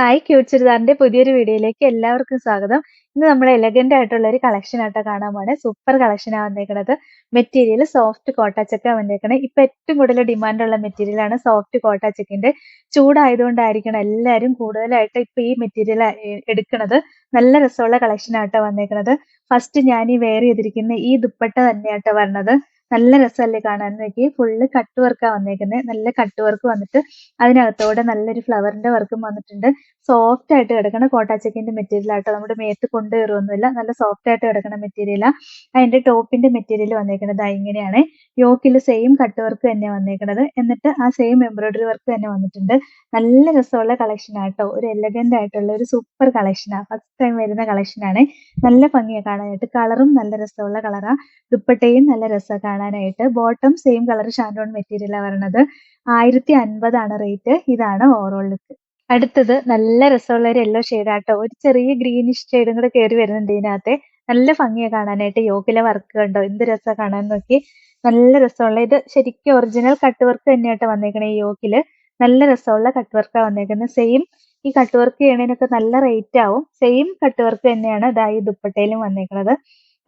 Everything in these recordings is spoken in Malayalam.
ഹായ് ക്യൂട്ട് ചുരിദാറിന്റെ പുതിയൊരു വീഡിയോയിലേക്ക് എല്ലാവർക്കും സ്വാഗതം. ഇന്ന് നമ്മൾ എലഗന്റ് ആയിട്ടുള്ള ഒരു കളക്ഷൻ ആട്ടോ കാണാൻ പോണേ സൂപ്പർ കളക്ഷൻ ആ വന്നേക്കുന്നത് മെറ്റീരിയൽ സോഫ്റ്റ് കോട്ടാച്ചക്ക വന്നേക്കണേ ഇപ്പൊ ഏറ്റവും കൂടുതൽ ഡിമാൻഡ് ഉള്ള മെറ്റീരിയൽ ആണ് സോഫ്റ്റ് കോട്ടാച്ചക്കിന്റെ ചൂടായതുകൊണ്ടായിരിക്കണം എല്ലാവരും കൂടുതലായിട്ട് ഇപ്പൊ ഈ മെറ്റീരിയൽ എടുക്കുന്നത് നല്ല രസമുള്ള കളക്ഷൻ ആട്ടോ വന്നേക്കുന്നത് ഫസ്റ്റ് ഞാൻ ഈ വെയർ ചെയ്തിരിക്കുന്ന ഈ ദുപ്പട്ട തന്നെയാട്ടോ പറഞ്ഞത് നല്ല രസമല്ലേ കാണാൻ നോക്കി ഫുള്ള് കട്ട് വർക്കാണ് വന്നേക്കുന്നത് നല്ല കട്ട് വർക്ക് വന്നിട്ട് അതിനകത്തോടെ നല്ലൊരു ഫ്ലവറിന്റെ വർക്കും വന്നിട്ടുണ്ട്. സോഫ്റ്റ് ആയിട്ട് കിടക്കണ കോട്ടാച്ചക്കിന്റെ മെറ്റീരിയൽ ആട്ടോ. നമ്മുടെ മേത്ത് കൊണ്ട് കയറുമൊന്നുമില്ല നല്ല സോഫ്റ്റ് ആയിട്ട് കിടക്കണ മെറ്റീരിയലാണ് അതിന്റെ ടോപ്പിന്റെ മെറ്റീരിയൽ വന്നേക്കുന്നത് ഇങ്ങനെയാണ്. യോക്കിൽ സെയിം കട്ട് വർക്ക് തന്നെ വന്നേക്കുന്നത് എന്നിട്ട് ആ സെയിം എംബ്രോയിഡറി വർക്ക് തന്നെ വന്നിട്ടുണ്ട്. നല്ല രസമുള്ള കളക്ഷൻ ആട്ടോ. ഒരു എലഗന്റ് ആയിട്ടുള്ള ഒരു സൂപ്പർ കളക്ഷനാണ് ഫസ്റ്റ് ടൈം വരുന്ന കളക്ഷനാണ് നല്ല ഭംഗിയാണ് കാണാനായിട്ട്. കളറും നല്ല രസമുള്ള കളറാണ് ദുപ്പട്ടയും നല്ല രസമാണ് കാണാനായിട്ട് ബോട്ടം സെയിം കളർ ഷാൻഡോൺ മെറ്റീരിയലാണ് പറയുന്നത് ആയിരത്തി അൻപതാണ് റേറ്റ് ഇതാണ് ഓവറോൾ ലുക്ക് അടുത്തത് നല്ല രസമുള്ള ഒരു യെല്ലോ ആട്ടോ. ഒരു ചെറിയ ഗ്രീനിഷ് ഷെയ്ഡും കൂടെ കയറി വരുന്നുണ്ട് ഇതിനകത്തെ. നല്ല ഭംഗിയാ കാണാനായിട്ട്. യോഗിലെ വർക്ക് കണ്ടോ? എന്ത് രസമാണ് കാണാൻ നോക്കി. നല്ല രസമുള്ള ഇത് ശരിക്കും ഒറിജിനൽ കട്ട് വർക്ക് തന്നെയായിട്ട് വന്നേക്കണേ ഈ യോഗിൽ നല്ല രസമുള്ള കട്ട് വർക്കാണ് വന്നേക്കുന്നത്. സെയിം ഈ കട്ട് വർക്ക് ചെയ്യണതിനൊക്കെ നല്ല റേറ്റ് ആവും. സെയിം കട്ട് വർക്ക് തന്നെയാണ് ഇതായി ദുപ്പട്ടയിലും വന്നേക്കുന്നത്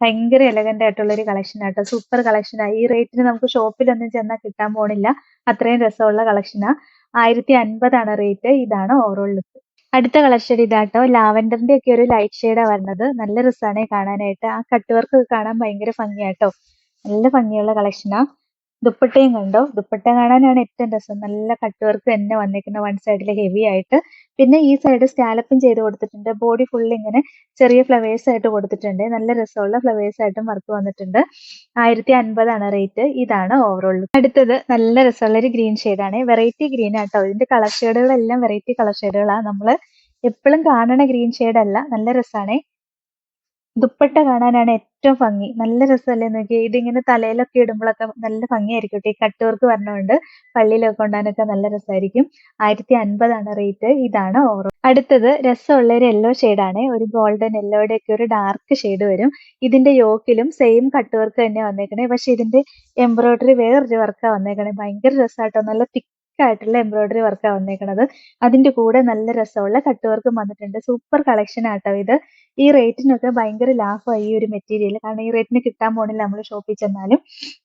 ഭയങ്കര എലഗന്റ് ആയിട്ടുള്ള ഒരു കളക്ഷൻ ആട്ടോ സൂപ്പർ കളക്ഷനാ ഈ റേറ്റിന് നമുക്ക് ഷോപ്പിലൊന്നും ചെന്നാൽ കിട്ടാൻ പോണില്ല. അത്രയും രസമുള്ള കളക്ഷനാ ആയിരത്തി അൻപതാണ് റേറ്റ് ഇതാണ് ഓവറോൾ ലുക്ക് അടുത്ത കളർ ഷെയ്ഡ് ഇതാട്ടോ ലാവൻഡറിന്റെ ഒക്കെ ഒരു ലൈറ്റ് ഷെയ്ഡാ വരുന്നത്. നല്ല രസമാണ് കാണാനായിട്ട്. ആ കട്ട് വർക്ക് കാണാൻ ഭയങ്കര ഭംഗിയാട്ടോ നല്ല ഭംഗിയുള്ള കളക്ഷനാ ദുപ്പട്ടയും കണ്ടോ? ദുപ്പട്ട കാണാനാണ് ഏറ്റവും രസം. നല്ല കട്ട് വർക്ക് തന്നെ വന്നേക്കുന്ന വൺ സൈഡിൽ ഹെവി ആയിട്ട്. പിന്നെ ഈ സൈഡ് സ്കാലപ്പും ചെയ്ത് കൊടുത്തിട്ടുണ്ട്. ബോഡി ഫുൾ ഇങ്ങനെ ചെറിയ ഫ്ലവേഴ്സ് ആയിട്ട് കൊടുത്തിട്ടുണ്ട്. നല്ല രസമുള്ള ഫ്ലവേഴ്സ് ആയിട്ടും വർക്ക് വന്നിട്ടുണ്ട്. ആയിരത്തി അൻപതാണ് റേറ്റ് ഇതാണ് ഓവറോൾ അടുത്തത് നല്ല രസമുള്ള ഒരു ഗ്രീൻ ആണ്. വെറൈറ്റി ഗ്രീൻ ആട്ടോ. ഇതിന്റെ കളർ ഷെയ്ഡുകളെല്ലാം വെറൈറ്റി കളർ ഷെയ്ഡുകളാണ് നമ്മൾ എപ്പോഴും കാണണ ഗ്രീൻ ഷെയ്ഡ് അല്ല. നല്ല രസമാണേ ദുപ്പട്ട കാണാനാണ് ഏറ്റവും ഭംഗി. നല്ല രസമല്ലേ നോക്കി ഇതിങ്ങനെ തലയിലൊക്കെ ഇടുമ്പോഴൊക്കെ നല്ല ഭംഗിയായിരിക്കും കേട്ടോ. ഈ കട്ട് വർക്ക് പറഞ്ഞുകൊണ്ട് പള്ളിയിലൊക്കെ കൊണ്ടാനൊക്കെ നല്ല രസമായിരിക്കും. ആയിരത്തി അൻപതാണ് റേറ്റ്. ഇതാണ് ഓറോ. അടുത്തത് രസമുള്ള ഒരു യെല്ലോ ആണ്. ഒരു ഗോൾഡൻ യെല്ലോയുടെ ഒക്കെ ഒരു ഡാർക്ക് ഷെയ്ഡ് വരും. ഇതിന്റെ യോക്കിലും സെയിം കട്ട് വർക്ക് തന്നെ വന്നേക്കണേ. പക്ഷെ ഇതിന്റെ എംബ്രോയിഡറി വേറൊരു വർക്കാണ് വന്നേക്കണേ. ഭയങ്കര രസമായിട്ടോ നല്ല തിക്ക് ആയിട്ടുള്ള എംബ്രോയിഡറി വർക്കാണ് വന്നേക്കുന്നത് അതിന്റെ കൂടെ നല്ല രസമുള്ള കട്ട് വർക്കും വന്നിട്ടുണ്ട്. സൂപ്പർ കളക്ഷൻ ആട്ടോ ഇത്. ഈ റേറ്റിനൊക്കെ ഭയങ്കര ലാഭമായി ഈ ഒരു മെറ്റീരിയൽ കാരണം ഈ റേറ്റിന് കിട്ടാൻ പോണില്ല നമ്മൾ ഷോപ്പിൽ ചെന്നാലും.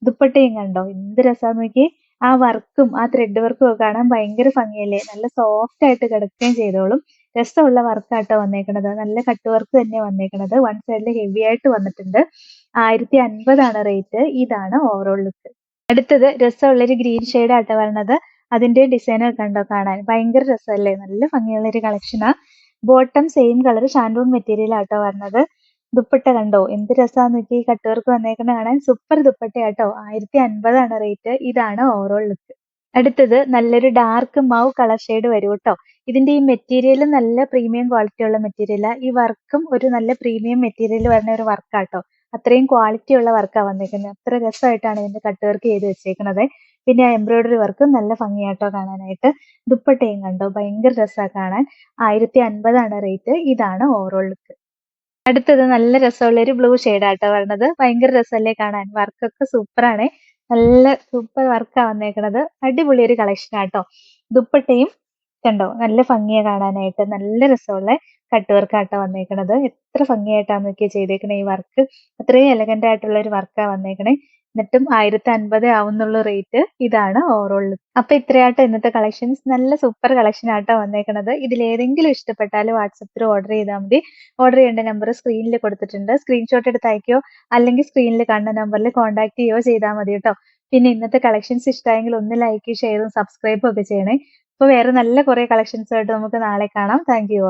ദുപ്പട്ടയും കണ്ടോ? എന്ത് രസമാണ് നോക്കി ആ വർക്കും ആ ത്രെഡ് വർക്കും ഒക്കെ കാണാൻ ഭയങ്കര ഭംഗിയല്ലേ? നല്ല സോഫ്റ്റ് ആയിട്ട് കിടക്കുകയും ചെയ്തോളും. രസമുള്ള വർക്കാട്ടോ വന്നേക്കണത്. നല്ല കട്ട് വർക്ക് തന്നെ വന്നേക്കണത്. വൺ സൈഡിൽ ഹെവി ആയിട്ട് വന്നിട്ടുണ്ട്. ആയിരത്തി അൻപതാണ് റേറ്റ് ഇതാണ് ഓവറോൾ ലുക്ക് അടുത്തത് രസമുള്ളൊരു ഗ്രീൻ ഷെയ്ഡ് ആട്ടോ വരണത്. അതിന്റെ ഡിസൈനൊക്കെ കണ്ടോ കാണാൻ? ഭയങ്കര രസമല്ലേ? നല്ല ഭംഗിയുള്ള ഒരു കളക്ഷനാ ബോട്ടം സെയിം കളർ ഷാൻഡൂൺ മെറ്റീരിയൽ ആട്ടോ വരുന്നത് ദുപ്പട്ട കണ്ടോ? എന്ത് രസമാന്ന് വെച്ചാൽ ഈ കട്ടുകർക്ക് വന്നേക്കുന്ന കാണാൻ. സൂപ്പർ ദുപ്പട്ട ആട്ടോ ആയിരത്തി അൻപതാണ് റേറ്റ്. ഇതാണ് ഓവറോൾ ലുക്ക്. അടുത്തത് നല്ലൊരു ഡാർക്ക് മൗ കളർ ഷെയ്ഡ് വരും കേട്ടോ ഇതിന്റെ ഈ മെറ്റീരിയൽ നല്ല പ്രീമിയം ക്വാളിറ്റി ഉള്ള മെറ്റീരിയലാണ് ഈ വർക്കും ഒരു നല്ല പ്രീമിയം മെറ്റീരിയൽ വരുന്ന ഒരു വർക്കാട്ടോ. അത്രയും ക്വാളിറ്റി ഉള്ള വർക്കാണ് വന്നേക്കുന്നത് അത്ര രസമായിട്ടാണ് ഇതിന്റെ കട്ട് വർക്ക് ചെയ്ത് വെച്ചേക്കുന്നത് പിന്നെ ആ എംബ്രോയിഡറി വർക്ക് നല്ല ഭംഗിയാട്ടോ കാണാനായിട്ട്. ദുപ്പട്ടയും കണ്ടോ? ഭയങ്കര രസമാണ് കാണാൻ. ആയിരത്തി അൻപതാണ് റേറ്റ് ഇതാണ് ഓവറോൾ ലുക്ക് അടുത്തത് നല്ല രസമുള്ള ഒരു ബ്ലൂ ആട്ടോ പറഞ്ഞത് ഭയങ്കര രസമല്ലേ കാണാൻ? വർക്കൊക്കെ സൂപ്പറാണ് നല്ല സൂപ്പർ വർക്കാണ് വന്നേക്കണത്. അടിപൊളി ഒരു കളക്ഷൻ ആട്ടോ. ദുപ്പട്ടയും കണ്ടോ? നല്ല ഭംഗിയാ കാണാനായിട്ട്. നല്ല രസമുള്ള. കട്ട് വർക്കാട്ടോ വന്നേക്കണത്. എത്ര ഭംഗിയായിട്ടാണ് നോക്കിയാൽ ചെയ്തേക്കണേ ഈ വർക്ക്. അത്രയും എലഗന്റ് ആയിട്ടുള്ള ഒരു വർക്കാ വന്നേക്കണേ. എന്നിട്ടും ആയിരത്തി അൻപത് ആവുന്നുള്ള റേറ്റ് ഇതാണ് ഓവറോൾ അപ്പൊ ഇത്രയാട്ടോ ഇന്നത്തെ കളക്ഷൻസ് നല്ല സൂപ്പർ കളക്ഷൻ ആട്ടോ വന്നേക്കണത്. ഇതിൽ ഏതെങ്കിലും ഇഷ്ടപ്പെട്ടാൽ വാട്സപ്പിൽ ഓർഡർ ചെയ്താൽ മതി. ഓർഡർ ചെയ്യേണ്ട നമ്പർ സ്ക്രീനിൽ കൊടുത്തിട്ടുണ്ട്. സ്ക്രീൻഷോട്ട് എടുത്ത് അയക്കോ അല്ലെങ്കിൽ സ്ക്രീനിൽ കാണുന്ന നമ്പറിൽ കോൺടാക്ട് ചെയ്യുകയോ ചെയ്താൽ മതി കേട്ടോ പിന്നെ ഇന്നത്തെ കളക്ഷൻസ് ഇഷ്ടമായെങ്കിൽ ഒന്ന് ലൈക്ക് ഷെയറും സബ്സ്ക്രൈബും ഒക്കെ ചെയ്യണേ. അപ്പൊ വേറെ നല്ല കുറെ കളക്ഷൻസ് ആയിട്ട് നമുക്ക് നാളെ കാണാം. Thank you